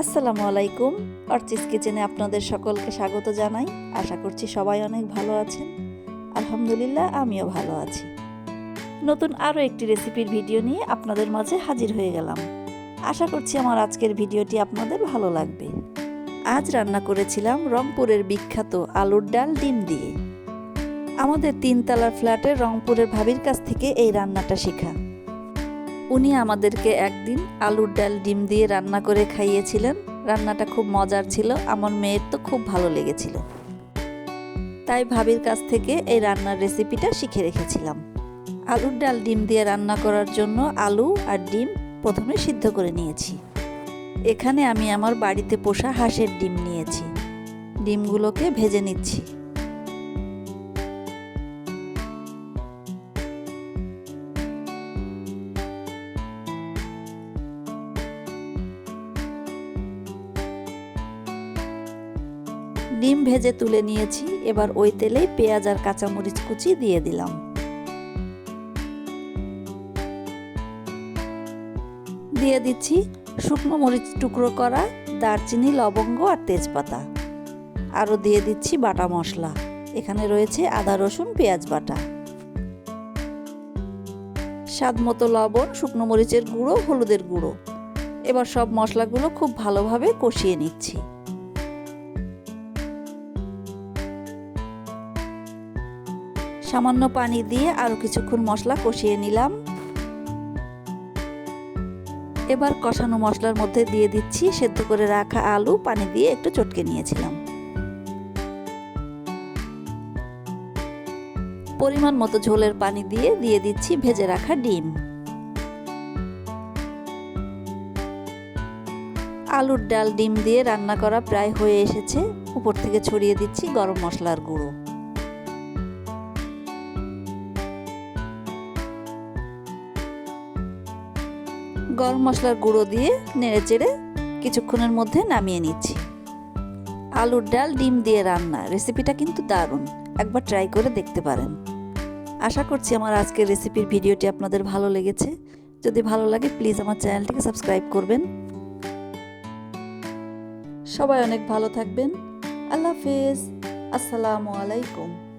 আসসালামু আলাইকুম অর্চিস কিচেনে আপনাদের সকলকে স্বাগত জানাই। আশা করছি সবাই অনেক ভালো আছেন। আলহামদুলিল্লাহ, আমিও ভালো আছি। নতুন আরও একটি রেসিপির ভিডিও নিয়ে আপনাদের মাঝে হাজির হয়ে গেলাম। আশা করছি আমার আজকের ভিডিওটি আপনাদের ভালো লাগবে। আজ রান্না করেছিলাম রংপুরের বিখ্যাত আলুর ডাল ডিম দিয়ে। আমাদের তিনতলার ফ্ল্যাটের রংপুরের ভাবির কাছ থেকে এই রান্নাটা শেখা। উনি আমাদেরকে একদিন আলুর ডাল, ডিম দিয়ে রান্না করে খাইয়েছিলেন। রান্নাটা খুব মজার ছিল, আমার মেয়ের তো খুব ভালো লেগেছিল। তাই ভাবির কাছ থেকে এই রান্নার রেসিপিটা শিখে রেখেছিলাম। আলুর ডাল, ডিম দিয়ে রান্না করার জন্য আলু আর ডিম প্রথমে সিদ্ধ করে নিয়েছি। এখানে আমি আমার বাড়িতে পোষা হাঁসের ডিম নিয়েছি। ডিমগুলোকে ভেজে নিচ্ছি। ডিম ভেজে তুলে নিয়েছি। এবার ওই তেলেই পেঁয়াজ আর কাঁচামরিচ কুচি দিয়ে দিলাম। দিয়ে দিচ্ছি শুকনো মরিচ টুকরো করা দারচিনি, লবঙ্গ আর তেজপাতা। আরও দিয়ে দিচ্ছি বাটা মশলা। এখানে রয়েছে আদা, রসুন, পেঁয়াজ বাটা। স্বাদ মতো লবণ, শুকনো মরিচের গুঁড়ো, হলুদের গুঁড়ো। এবার সব মশলাগুলো খুব ভালোভাবে কষিয়ে নিচ্ছি। সামান্য পানি দিয়ে আরও কিছুক্ষণ মশলা কষিয়ে নিলাম। এবার কষানো মশলার মধ্যে দিয়ে দিচ্ছি সেদ্ধ করে রাখা আলু, পানি দিয়ে একটু চটকে নিয়েছিলাম। পরিমাণ মতো ঝোলের পানি দিয়ে দিয়ে দিচ্ছি ভেজে রাখা ডিম। আলুর ডাল ডিম দিয়ে রান্না করা প্রায় হয়ে এসেছে। উপর থেকে ছড়িয়ে দিচ্ছি গরম মশলার গুঁড়ো। গরম মশলার গুঁড়ো দিয়ে নেড়ে চেড়ে কিছুক্ষণের মধ্যে নামিয়ে নিচ্ছি। আলুর ডাল ডিম দিয়ে রান্না, রেসিপিটা কিন্তু দারুণ। একবার ট্রাই করে দেখতে পারেন। আশা করছি আমার আজকের রেসিপির ভিডিওটি আপনাদের ভালো লেগেছে। যদি ভালো লাগে, প্লিজ আমার চ্যানেলটিকে সাবস্ক্রাইব করবেন। সবাই অনেক ভালো থাকবেন। আল্লাহ হাফেজ। আসসালামু আলাইকুম।